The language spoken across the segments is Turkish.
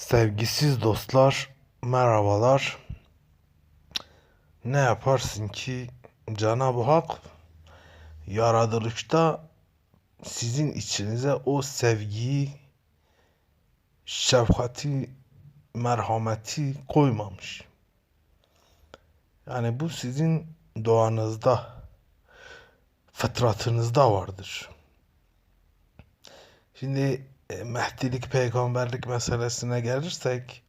Sevgisiz dostlar, merhabalar. Ne yaparsın ki Cenab-ı Hak yaratılışta sizin içinize o sevgiyi, şefkati, merhameti koymamış. Yani bu sizin doğanızda, fıtratınızda vardır. Şimdi e, Mehdilik, peygamberlik meselesine gelirsek,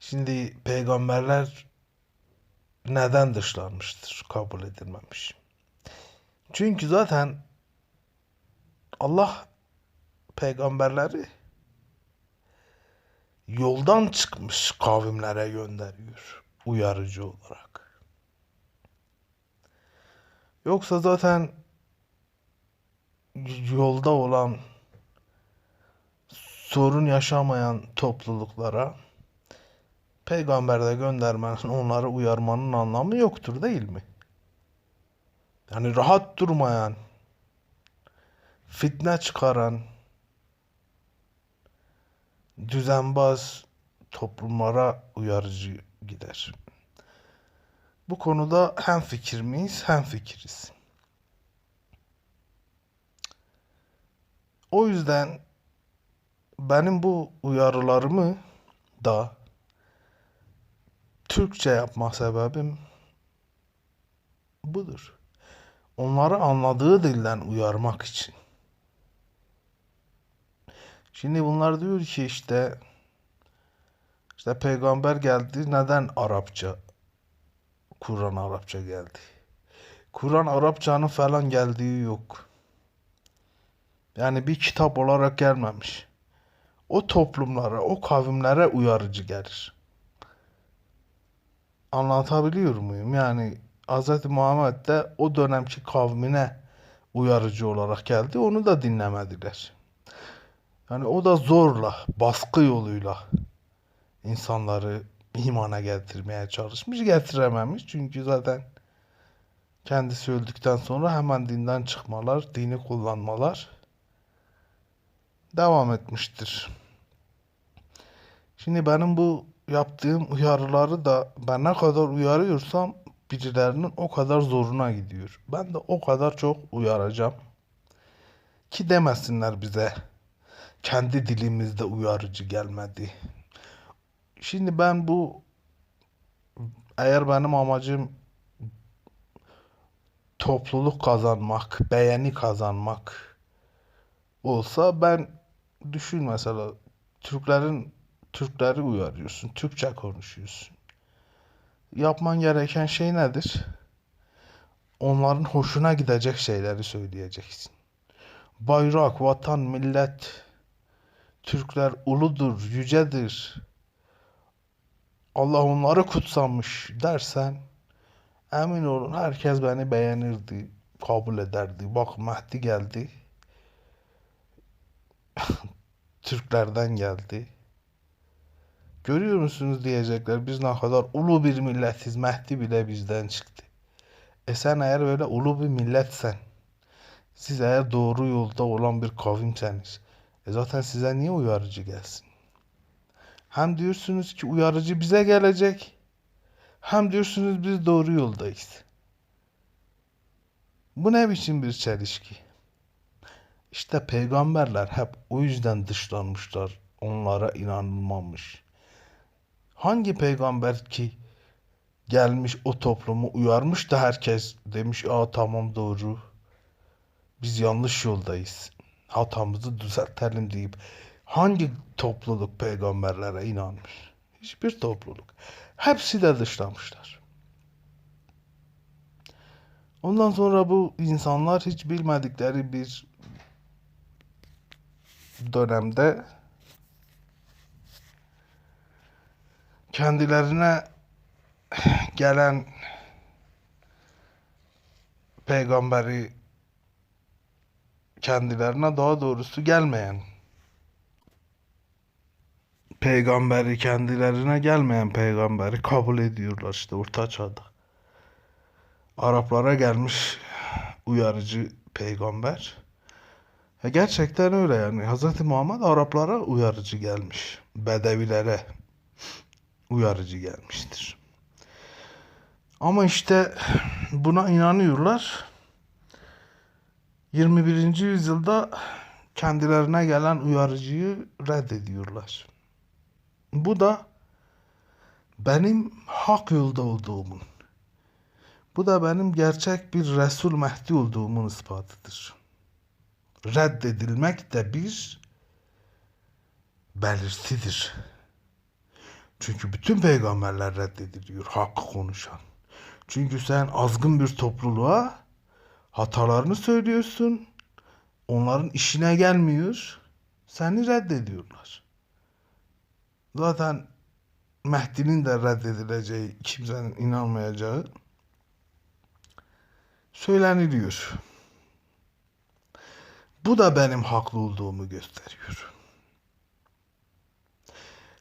şimdi peygamberler neden dışlanmıştır, kabul edilmemiş? Çünkü zaten Allah peygamberleri yoldan çıkmış kavimlere gönderiyor uyarıcı olarak. Yoksa zaten yolda olan sorun yaşamayan topluluklara peygamber de göndermenin, onları uyarmanın anlamı yoktur değil mi? Yani rahat durmayan, fitne çıkaran, düzenbaz toplumlara uyarıcı gider. Bu konuda hem fikir miyiz, hem fikiriz. O yüzden benim bu uyarılarımı da Türkçe yapma sebebim budur. Onları anladığı dilden uyarmak için. Şimdi bunlar diyor ki işte işte peygamber geldi neden Arapça Kur'an Arapça geldi. Kur'an Arapçanın falan geldiği yok. Yani bir kitap olarak gelmemiş. O toplumlara, o kavimlere uyarıcı gelir. Anlatabiliyor muyum? Yani Hz. Muhammed de o dönemki kavmine uyarıcı olarak geldi. Onu da dinlemediler. Yani o da zorla, baskı yoluyla insanları imana getirmeye çalışmış. Getirememiş. Çünkü zaten kendisi öldükten sonra hemen dinden çıkmalar, dini kullanmalar devam etmiştir. Şimdi benim bu yaptığım uyarıları da ben ne kadar uyarıyorsam birilerinin o kadar zoruna gidiyor. Ben de o kadar çok uyaracağım. Ki demesinler bize kendi dilimizde uyarıcı gelmedi. Şimdi ben bu eğer benim amacım topluluk kazanmak, beğeni kazanmak olsa ben düşün mesela Türklerin Türkleri uyarıyorsun, Türkçe konuşuyorsun. Yapman gereken şey nedir? Onların hoşuna gidecek şeyleri söyleyeceksin. Bayrak, vatan, millet, Türkler uludur, yücedir. Allah onları kutsamış dersen emin olun herkes beni beğenirdi, kabul ederdi. Bak Mehdi geldi. Türklerden geldi. Görüyor musunuz diyecekler biz ne kadar ulu bir milletiz. Mehdi bile bizden çıktı. E sen eğer böyle ulu bir milletsen, siz eğer doğru yolda olan bir kavimseniz, e zaten size niye uyarıcı gelsin? Hem diyorsunuz ki uyarıcı bize gelecek, hem diyorsunuz biz doğru yoldayız. Bu ne biçim bir çelişki? İşte peygamberler hep o yüzden dışlanmışlar. Onlara inanılmamış. Hangi peygamber ki gelmiş o toplumu uyarmış da herkes demiş aa tamam doğru. Biz yanlış yoldayız. Hatamızı düzeltelim deyip hangi topluluk peygamberlere inanmış? Hiçbir topluluk. Hepsi de dışlamışlar. Ondan sonra bu insanlar hiç bilmedikleri bir dönemde kendilerine gelen peygamberi kendilerine daha doğrusu gelmeyen peygamberi kendilerine gelmeyen peygamberi kabul ediyorlar işte orta çağda. Araplara gelmiş uyarıcı peygamber Ya gerçekten öyle yani. Hz. Muhammed Araplara uyarıcı gelmiş. Bedevilere uyarıcı gelmiştir. Ama işte buna inanıyorlar. 21. yüzyılda kendilerine gelen uyarıcıyı reddediyorlar. Bu da benim hak yolda olduğumun, bu da benim gerçek bir Resul Mehdi olduğumun ispatıdır. Reddedilmek de bir belirtidir. Çünkü bütün peygamberler reddediliyor hakkı konuşan. Çünkü sen azgın bir topluluğa hatalarını söylüyorsun. Onların işine gelmiyor. Seni reddediyorlar. Zaten Mehdi'nin de reddedileceği, kimsenin inanmayacağı söyleniliyor. Bu da benim haklı olduğumu gösteriyor.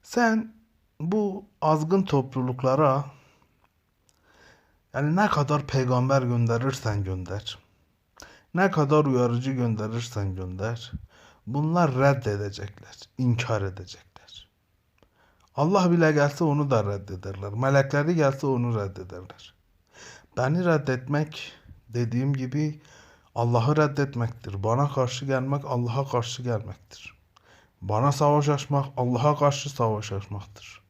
Sen bu azgın topluluklara yani ne kadar peygamber gönderirsen gönder, ne kadar uyarıcı gönderirsen gönder, bunlar reddedecekler, inkar edecekler. Allah bile gelse onu da reddederler. Melekleri gelse onu reddederler. Beni reddetmek dediğim gibi Allah'ı reddetmektir. Bana karşı gelmek Allah'a karşı gelmektir. Bana savaş açmak Allah'a karşı savaş açmaktır.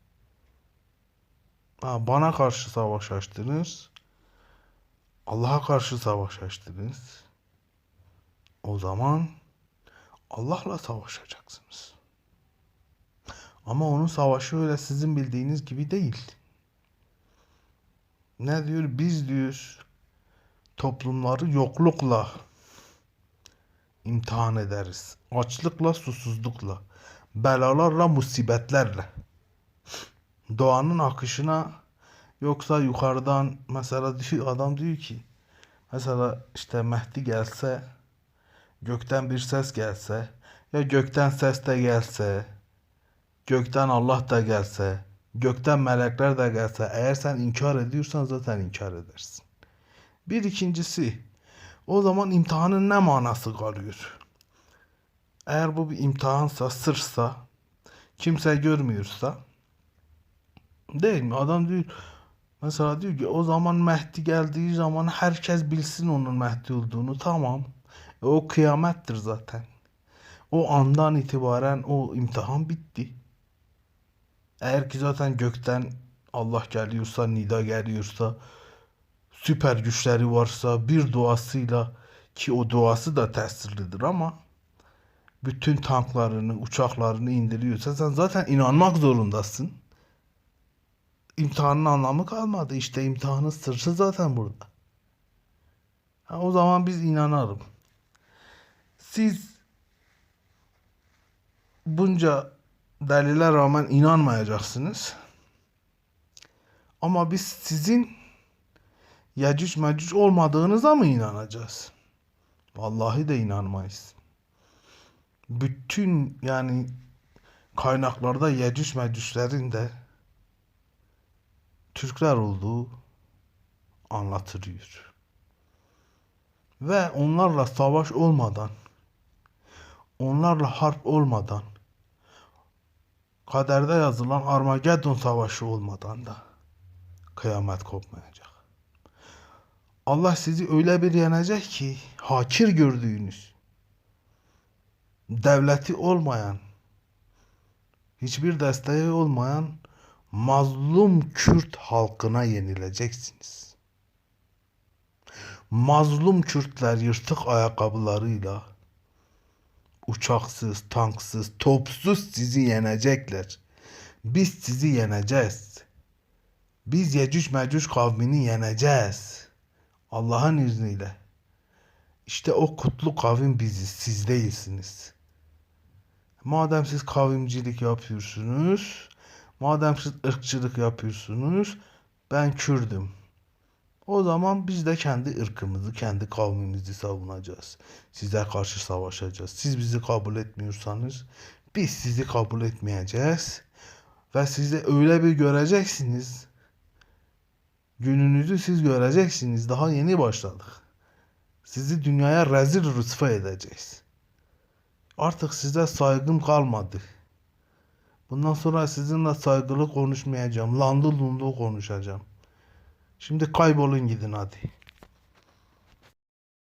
Ha, bana karşı savaş açtınız. Allah'a karşı savaş açtınız. O zaman Allah'la savaşacaksınız. Ama onun savaşı öyle sizin bildiğiniz gibi değil. Ne diyor? Biz diyor toplumları yoklukla imtihan ederiz. Açlıkla, susuzlukla, belalarla, musibetlerle. Doğanın akışına yoksa yukarıdan mesela diyor, adam diyor ki mesela işte Mehdi gelse gökten bir ses gelse ya gökten ses de gelse gökten Allah da gelse gökten melekler de gelse eğer sen inkar ediyorsan zaten inkar edersin. Bir ikincisi o zaman imtihanın ne manası kalıyor? Eğer bu bir imtihansa, sırsa, kimse görmüyorsa değil mi? Adam diyor mesela diyor ki o zaman Mehdi geldiği zaman herkes bilsin onun Mehdi olduğunu. Tamam. E, o kıyamettir zaten. O andan itibaren o imtihan bitti. Eğer ki zaten gökten Allah geliyorsa, nida geliyorsa, süper güçleri varsa bir duasıyla ki o duası da tesirlidir ama bütün tanklarını, uçaklarını indiriyorsa sen zaten inanmak zorundasın. İmtihanın anlamı kalmadı. İşte imtihanın sırrı zaten burada. Ha, o zaman biz inanalım. Siz bunca delile rağmen inanmayacaksınız. Ama biz sizin Yecüc mecüc olmadığınıza mı inanacağız? Vallahi de inanmayız. Bütün yani kaynaklarda Yecüc mecüclerin de Türkler olduğu anlatılıyor. Ve onlarla savaş olmadan, onlarla harp olmadan, kaderde yazılan Armageddon savaşı olmadan da kıyamet kopmayacak. Allah sizi öyle bir yenecek ki hakir gördüğünüz, devleti olmayan, hiçbir desteği olmayan mazlum Kürt halkına yenileceksiniz. Mazlum Kürtler yırtık ayakkabılarıyla uçaksız, tanksız, topsuz sizi yenecekler. Biz sizi yeneceğiz. Biz Yecüc Mecüc kavmini yeneceğiz. Allah'ın izniyle. İşte o kutlu kavim biziz, siz değilsiniz. Madem siz kavimcilik yapıyorsunuz, madem siz ırkçılık yapıyorsunuz, ben Kürdüm. O zaman biz de kendi ırkımızı, kendi kavmimizi savunacağız. Size karşı savaşacağız. Siz bizi kabul etmiyorsanız biz sizi kabul etmeyeceğiz. Ve sizi öyle bir göreceksiniz. Gününüzü siz göreceksiniz. Daha yeni başladık. Sizi dünyaya rezil rüsva edeceğiz. Artık size saygım kalmadı. Bundan sonra sizinle saygılı konuşmayacağım. Landı lundu konuşacağım. Şimdi kaybolun gidin hadi.